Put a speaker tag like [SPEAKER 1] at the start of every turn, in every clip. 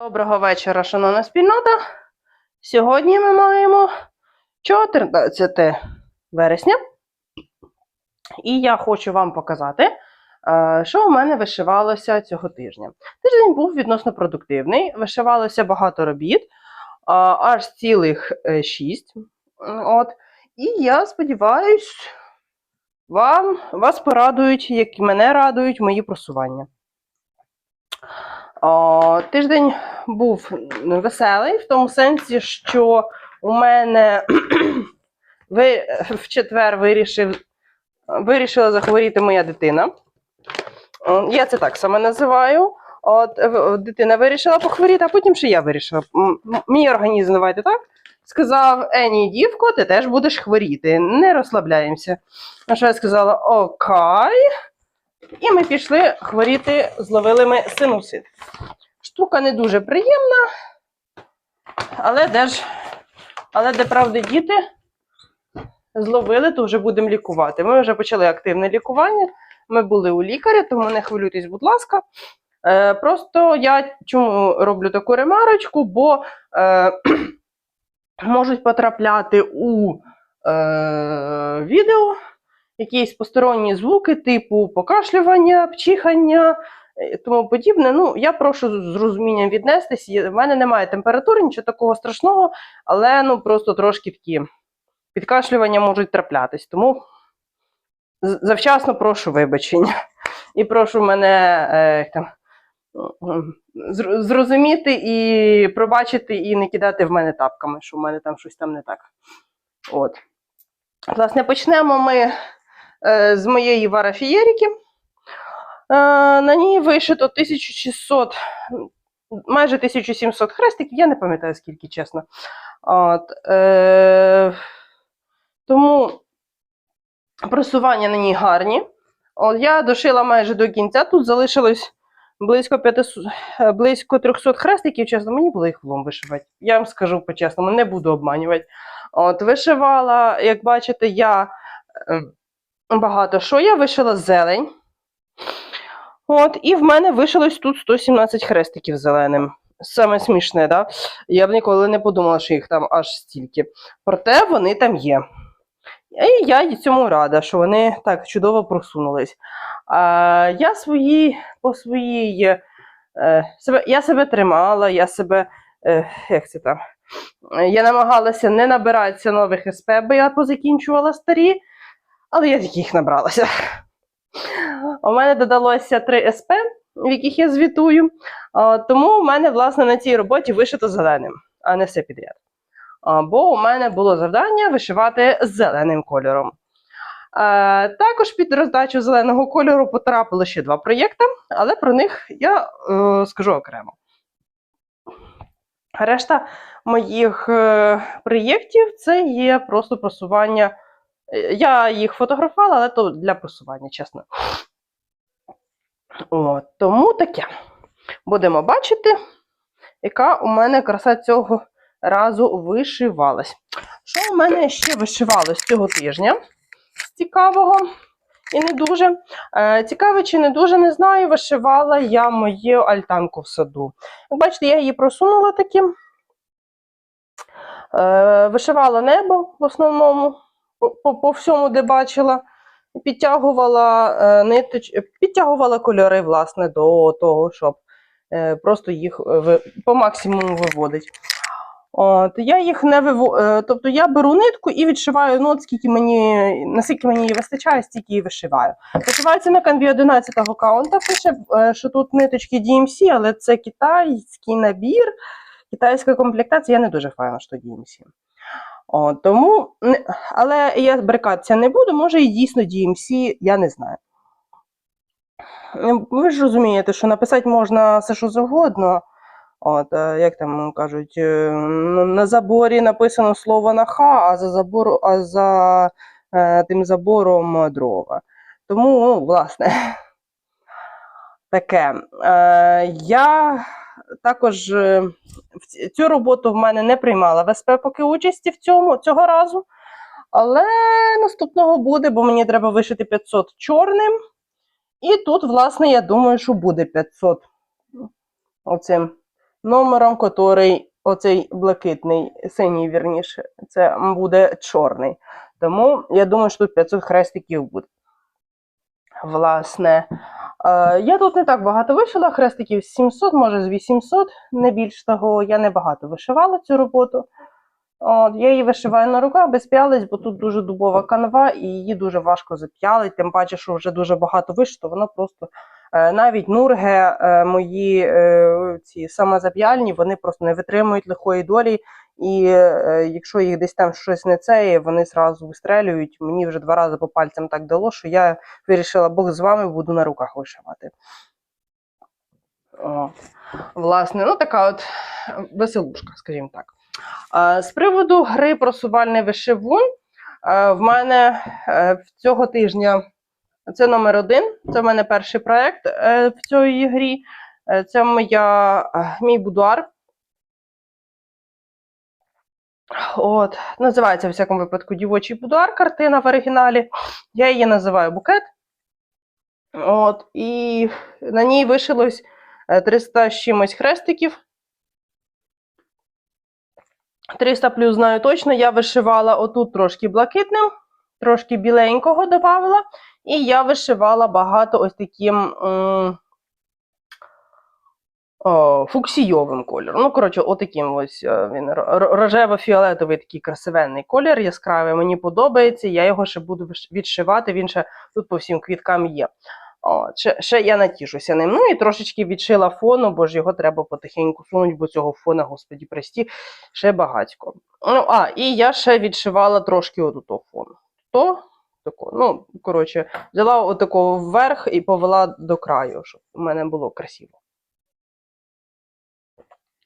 [SPEAKER 1] Доброго вечора, шановна спільнота. Сьогодні ми маємо 14 вересня. І я хочу вам показати, е, що у мене вишивалося цього тижня. Тиждень був відносно продуктивний, вишивалося багато робіт, е, аж цілих 6. От. І я сподіваюсь, вам, вас порадують, як мене радують мої просування. О, тиждень був веселий в тому сенсі, що у мене ви, в четвер вирішив, вирішила захворіти моя дитина. Я це так саме називаю. От дитина вирішила похворіти, а потім ще я вирішила. Мій організм, давайте так. Сказав: Ені, дівко, ти теж будеш хворіти, не розслабляємося. На що я сказала: Окей. І ми пішли хворіти, зловили ми синусит. Штука не дуже приємна, але де ж, але де правди діти зловили, то вже будемо лікувати. Ми вже почали активне лікування. Ми були у лікаря, тому не хвилюйтесь, будь ласка. Е, просто я чому роблю таку ремарочку, бо е, можуть потрапляти у е, відео якісь посторонні звуки, типу покашлювання, пчихання і тому подібне. Ну, я прошу з розумінням віднестись. В мене немає температури, нічого такого страшного, але ну просто трошки такі підкашлювання можуть траплятись. Тому завчасно прошу вибачення. І прошу мене е, там, зрозуміти і пробачити, і не кидати в мене тапками, що в мене там щось там не так. От. Власне, почнемо ми е, з моєї варафієріки. Е, на ній вишито 1600, майже 1700 хрестиків, я не пам'ятаю скільки, чесно. От, е, тому просування на ній гарні. От, я дошила майже до кінця, тут залишилось близько 500, е, близько 300 хрестиків, чесно, мені було їх влом вишивати. Я вам скажу по-чесному, не буду обманювати. От, вишивала, як бачите, я е, багато що. Я вишила зелень. От, і в мене вишилось тут 117 хрестиків зеленим. Саме смішне, да? Я б ніколи не подумала, що їх там аж стільки. Проте вони там є. І я цьому рада, що вони так чудово просунулись. А, я свої, по своїй, е, себе, я себе тримала, я себе, е, як це там, я намагалася не набиратися нових СП, бо я позакінчувала старі, але я таких набралася. У мене додалося 3 СП, в яких я звітую. Тому у мене, власне, на цій роботі вишито зеленим, а не все підряд. Бо у мене було завдання вишивати зеленим кольором. Також під роздачу зеленого кольору потрапило ще два проєкти, але про них я е, скажу окремо. Решта моїх е, проєктів це є просто просування. Я їх фотографувала, але то для просування, чесно. От, тому таке. Будемо бачити, яка у мене краса цього разу вишивалась. Що у мене ще вишивалось цього тижня? з Цікавого і не дуже. Е, цікаво чи не дуже, не знаю. Вишивала я мою альтанку в саду. Як бачите, я її просунула таким. Е, вишивала небо в основному, по, по, всьому, де бачила. Підтягувала е, ниточ... підтягувала кольори, власне, до того, щоб е, просто їх е, ви... по максимуму виводить. От, я їх не виво... е, Тобто я беру нитку і відшиваю, ну, от скільки мені, наскільки мені її вистачає, стільки її вишиваю. Вишивається на канві 11-го каунта, пише, е, що тут ниточки DMC, але це китайський набір, китайська комплектація, я не дуже файна, що DMC. О, тому, але я брикатися не буду, може і дійсно DMC, я не знаю. Ви ж розумієте, що написати можна все, що завгодно. От, е, як там кажуть, е, на заборі написано слово на Х, а за, забору, а за е, тим забором е, дрова. Тому, ну, власне, таке. Е, я також е, цю роботу в мене не приймала в СП поки участі в цьому цього разу. Але наступного буде, бо мені треба вишити 500 чорним. І тут, власне, я думаю, що буде 500 оцим номером, котрий оцей блакитний, синій, вірніше, це буде чорний. Тому я думаю, що тут 500 хрестиків буде. Власне, е, я тут не так багато вишила, хрестиків 700, може з 800, не більш того, я не багато вишивала цю роботу. От, я її вишиваю на руках без п'ялиць, бо тут дуже дубова канва, і її дуже важко зап'ялити. Тим паче, що вже дуже багато вишито, воно просто е, навіть нурги, е, мої е, ці самозап'яльні, вони просто не витримують лихої долі. І е, якщо їх десь там щось не це, вони зразу вистрелюють. Мені вже два рази по пальцям так дало, що я вирішила, Бог з вами буду на руках вишивати. О, власне, ну така от веселушка, скажімо так. Е, З приводу гри просувальний вишивун, е, в мене е, цього тижня це номер один. Це в мене перший проєкт е, в цій грі. Е, Це моя, е, мій будуар. От, називається в всякому випадку дівочий будуар, картина в оригіналі. Я її називаю букет. От, і на ній вишилось е, 300 з чимось хрестиків. 300 плюс знаю точно. Я вишивала отут трошки блакитним, трошки біленького додавала. І я вишивала багато ось таким о, фуксійовим кольором. Ну, коротше, отаким ось е, він ро- ро- рожево-фіолетовий такий красивенний колір, яскравий, мені подобається. Я його ще буду відшивати, він ще тут по всім квіткам є. О, ще, ще я натішуся ним. Ну і трошечки відшила фону, бо ж його треба потихеньку сунути, бо цього фона, господі, прості, ще багатько. Ну, а, і я ще відшивала трошки того фону. То, тако, ну, коротше, взяла отако вверх і повела до краю, щоб у мене було красиво.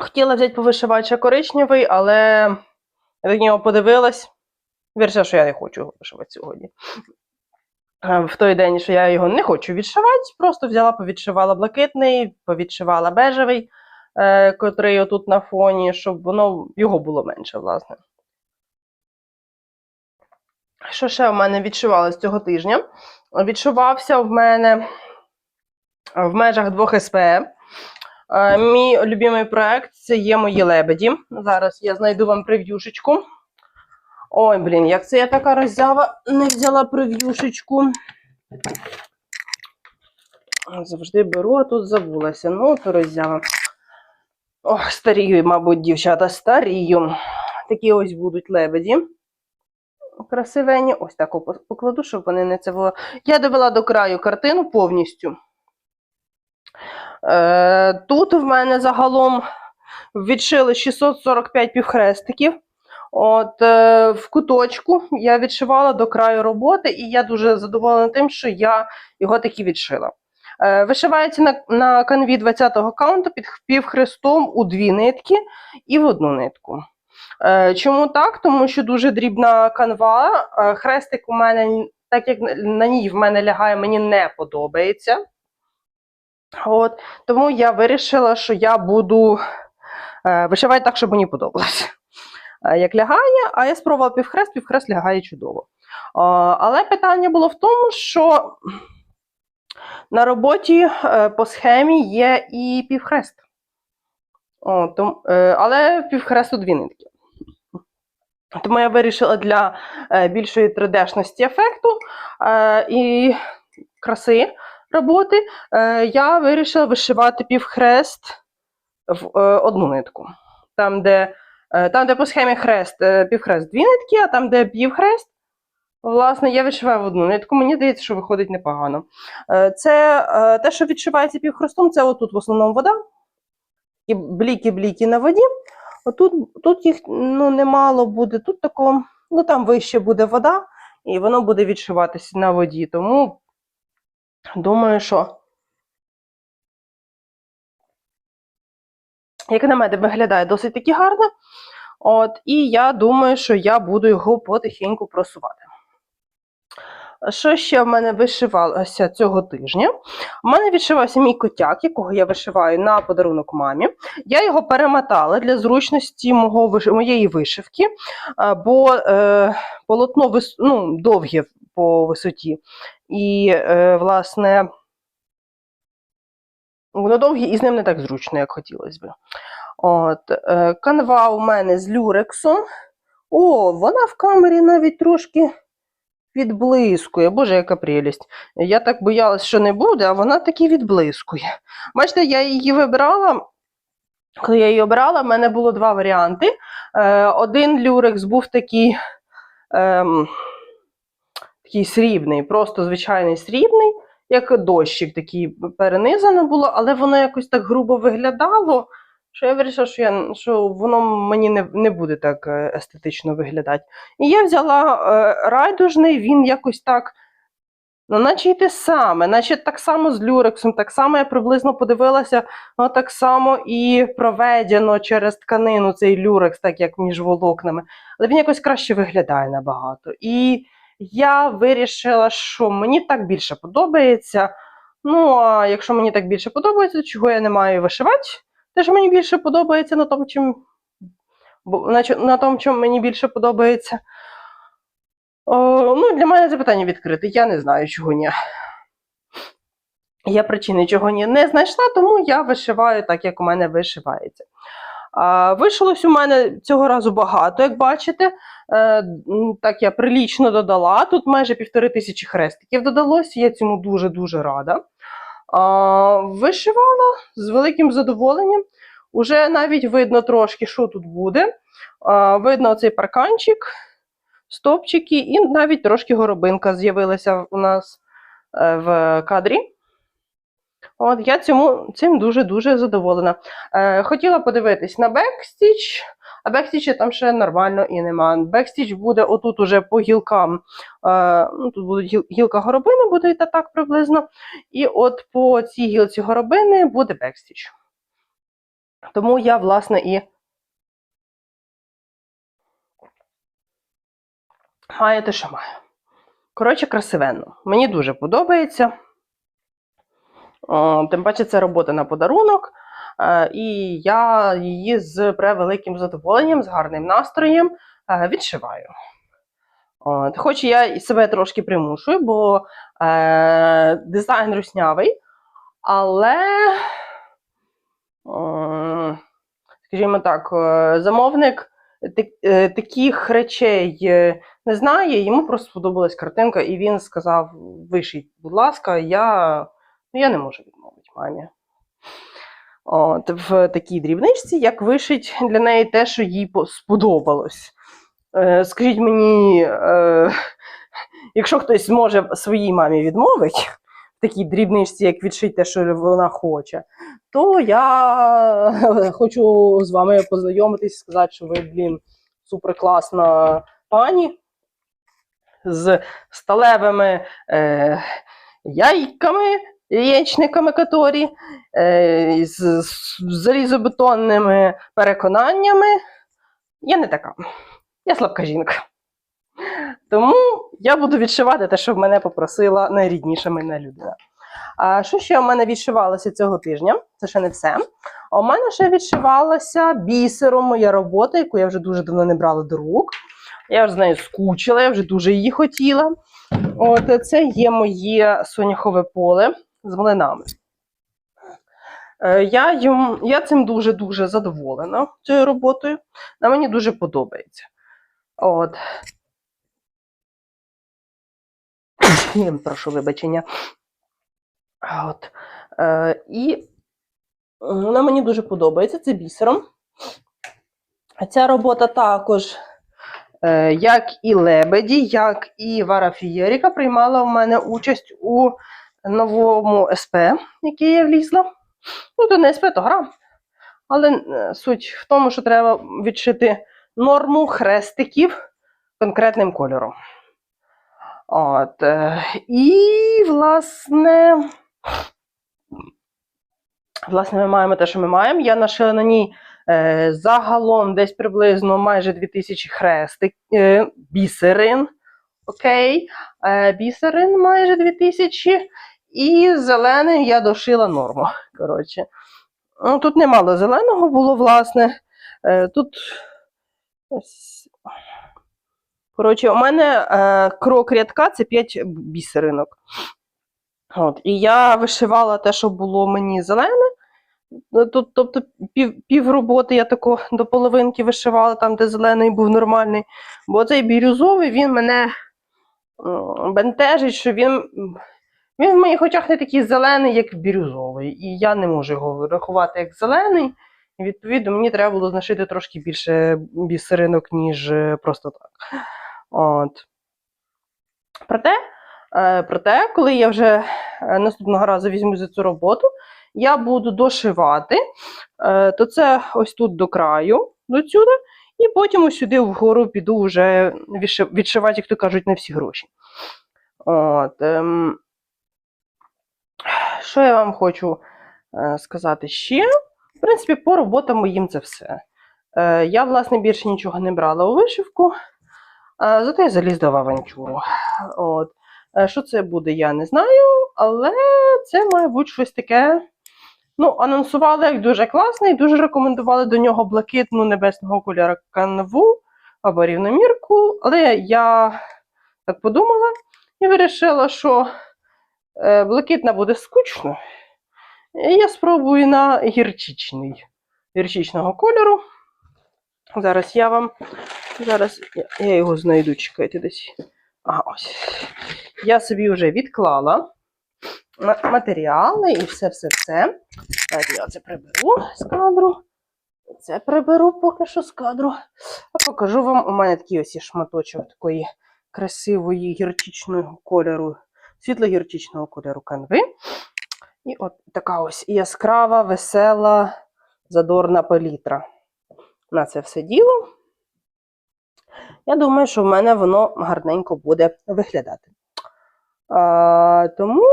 [SPEAKER 1] Хотіла взяти повишивати ще коричневий, але я на нього подивилась. Вірше, що я не хочу його вишивати сьогодні. Е, В той день, що я його не хочу відшивати, просто взяла, повідшивала блакитний, повідшивала бежевий, е, котрий отут на фоні, щоб воно його було менше, власне. Що ще в мене відшивалось цього тижня? Відшивався в мене в межах двох СП. Е, Мій любимий проект це є мої лебеді. Зараз я знайду вам прев'юшечку. Ой, блін, як це я така роззява не взяла прев'юшечку. Завжди беру, а тут забулася. Ну, то роззява. Ох, старію, мабуть, дівчата, старію. Такі ось будуть лебеді. Красивені. Ось так покладу, щоб вони не це було. Я довела до краю картину повністю. Е, тут в мене загалом відшили 645 півхрестиків. От е, в куточку я відшивала до краю роботи, і я дуже задоволена тим, що я його таки відшила. Е, вишивається на, на канві 20-го каунту під півхрестом у дві нитки і в одну нитку. Чому так? Тому що дуже дрібна канва. Хрестик у мене, так як на ній в мене лягає, мені не подобається. От, тому я вирішила, що я буду е, вишивати так, щоб мені подобалося. Е, Як лягає, а я спробувала півхрест, півхрест лягає чудово. Е, але питання було в тому, що на роботі е, по схемі є і півхрест. О, том, е, але півхресту дві нитки. Тому я вирішила для е, більшої 3D-шності ефекту е, і краси роботи, е, я вирішила вишивати півхрест в е, одну нитку. Там, де, е, там, де по схемі хрест, півхрест дві нитки, а там, де півхрест, власне, я вишиваю в одну нитку. Мені здається, що виходить непогано. Це те, що відшивається півхрестом, це отут в основному вода. І бліки-бліки на воді. Отут тут їх ну, немало буде, тут тако, ну там вище буде вода, і воно буде відшиватися на воді. Тому думаю, що як на мене, виглядає досить таки гарно. От, і я думаю, що я буду його потихеньку просувати. Що ще в мене вишивалося цього тижня? У мене відшивався мій котяк, якого я вишиваю на подарунок мамі. Я його перемотала для зручності мого, моєї вишивки, бо е, полотно вис, ну, довге по висоті. І, е, власне, воно довге і з ним не так зручно, як хотілося б. От, е, канва у мене з люрексом. О, вона в камері навіть трошки відблискує. Боже, яка прелість. Я так боялась, що не буде, а вона таки відблискує. Бачите, я її вибирала. Коли я її обирала, в мене було два варіанти. Е, один люрекс був такий, ем, такий срібний, просто звичайний срібний, як дощик такий перенизано було, але воно якось так грубо виглядало, що я вирішила, що, я, що воно мені не, не буде так е, естетично виглядати. І я взяла е, райдужний, він якось так. Ну, наче й те саме, наче так само з люрексом, так само я приблизно подивилася, ну, так само і проведено через тканину цей люрекс, так як між волокнами. Але він якось краще виглядає набагато. І я вирішила, що мені так більше подобається. Ну, а якщо мені так більше подобається, чого я не маю вишивати? Те, що мені більше подобається на тому, чим на, тому, чому мені більше подобається. О, ну, для мене запитання відкрите. Я не знаю, чого ні. Я причини, чого ні, не знайшла, тому я вишиваю так, як у мене вишивається. Вишилось у мене цього разу багато, як бачите. Е, так я прилічно додала. Тут майже півтори тисячі хрестиків додалось, я цьому дуже-дуже рада. Вишивала з великим задоволенням. Уже навіть видно трошки, що тут буде. Видно цей парканчик, стопчики, і навіть трошки горобинка з'явилася у нас е, в кадрі. От я цьому цим дуже-дуже задоволена. Е, хотіла подивитись на бекстіч, а бекстіча там ще нормально і нема. Бекстіч буде отут уже по гілкам. Е, ну, тут буде гілка горобини, буде йти так приблизно. І от по цій гілці горобини буде бекстіч. Тому я, власне, і маю те, що маю. Коротше, красивенно. Мені дуже подобається. О, Тим паче, це робота на подарунок, е, і я її з превеликим задоволенням, з гарним настроєм е, відшиваю. От, хоч я себе трошки примушую, бо е, дизайн руснявий, але, е, скажімо так, е, замовник е, таких речей е, не знає, йому просто сподобалась картинка, і він сказав: вишіть, будь ласка, я. Ну, я не можу відмовити мамі. От, в такій дрібничці, як вишить для неї те, що їй сподобалось. Е, скажіть мені, е, якщо хтось зможе своїй мамі відмовити в такій дрібничці, як відшить те, що вона хоче, то я хочу з вами познайомитись, і сказати, що ви, блін, суперкласна пані з сталевими е, яйками, яєчниками каторі, е, з залізобетонними переконаннями. Я не така. Я слабка жінка. Тому я буду відшивати те, що в мене попросила найрідніша мене людина. А що ще у мене відшивалося цього тижня? Це ще не все. У мене ще відшивалася бісером моя робота, яку я вже дуже давно не брала до рук. Я вже з нею скучила, я вже дуже її хотіла. От це є моє соняхове поле з млинами. Е, Я, їм, я цим дуже-дуже задоволена цією роботою. На мені дуже подобається. От. Прошу вибачення. От. Е, і вона мені дуже подобається, це бісером. Ця робота також, е, як і Лебеді, як і Вара Фієріка, приймала в мене участь у новому СП, який я влізла. Ну, то не СП, то гра. Але е, суть в тому, що треба відшити норму хрестиків конкретним кольором. От. е, І, власне, власне, ми маємо те, що ми маємо. Я нашила на ній е, загалом десь приблизно майже 2000 хрестик, е, бісерин. Окей, е, бісерин майже 2000. І зелений я дошила норму. Коротше. Ну, тут немало зеленого було, власне. Е, тут. Коротше, у мене е, крок рядка це 5 бісеринок. От, і я вишивала те, що було мені зелене, Ну, тут, тобто пів, пів роботи я тако до половинки вишивала, там, де зелений був нормальний. Бо цей бірюзовий він мене бентежить, що він, він в моїх очах не такий зелений, як бірюзовий. І я не можу його рахувати як зелений. І відповідно мені треба було знашити трошки більше бісеринок, ніж е, просто так. От. Проте, е, проте, коли я вже е, наступного разу візьму за цю роботу, я буду дошивати, то це ось тут до краю, до сюди, і потім сюди вгору піду вже відшивати, як то кажуть, на всі гроші. От, ем, що я вам хочу е, сказати ще? В принципі, по роботам моїм це все. Е, я, власне, більше нічого не брала у вишивку, е, зате я залізла в авантюру. От. Що це буде, я не знаю, але це має бути щось таке. Ну, анонсували як дуже класний, дуже рекомендували до нього блакитну небесного кольору канву або рівномірку. Але я так подумала і вирішила, що блакитна буде скучно. Я спробую на гірчичний, гірчичного кольору. Зараз я вам. Зараз я, його знайду, чекайте десь. Ага, ось. Я собі вже відклала матеріали і все-все-все. Я це приберу з кадру. Це приберу поки що з кадру. А покажу вам, у мене такий ось шматочок такої красивої гірчичного кольору, світло-гірчичного кольору канви. І от така ось яскрава, весела, задорна палітра. На це все діло. Я думаю, що в мене воно гарненько буде виглядати. А, тому,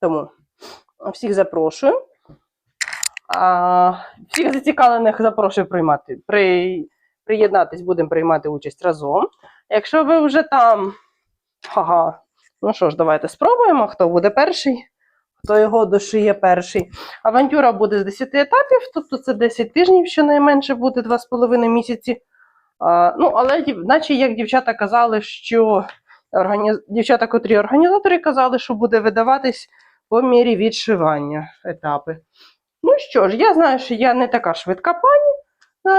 [SPEAKER 1] тому всіх запрошую. А, всіх зацікавлених запрошую приймати, при, приєднатись, будемо приймати участь разом. Якщо ви вже там, ага, ну що ж, давайте спробуємо, хто буде перший, хто його дошиє перший. Авантюра буде з 10 етапів, тобто це 10 тижнів, щонайменше буде 2,5 місяці. А, ну, але наче як дівчата казали, що органі... дівчата, котрі організатори казали, що буде видаватись по мірі відшивання етапи. Ну що ж, я знаю, що я не така швидка пані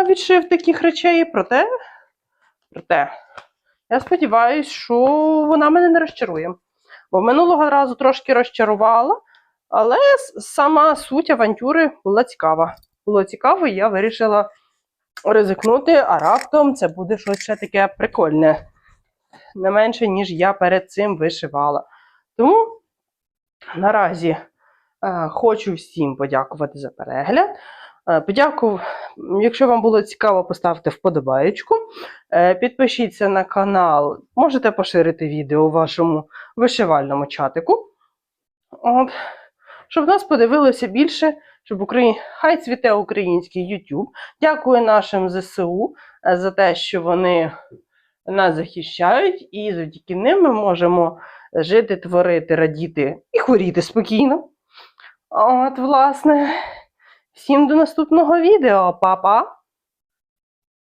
[SPEAKER 1] відшив таких речей, проте, проте я сподіваюся, що вона мене не розчарує. Бо минулого разу трошки розчарувала, але сама суть авантюри була цікава. Було цікаво, і я вирішила ризикнути, а раптом це буде щось ще таке прикольне. Не менше, ніж я перед цим вишивала. Тому наразі е, хочу всім подякувати за перегляд. Е, якщо вам було цікаво, поставте вподобаєчку. Е, підпишіться на канал, можете поширити відео у вашому вишивальному чатику. От. Щоб нас подивилося більше, щоб Україні... хай цвіте український YouTube. Дякую нашим ЗСУ е, за те, що вони нас захищають, і завдяки ним ми можемо жити, творити, радіти і хворіти спокійно. От, власне, всім до наступного відео, Па-па!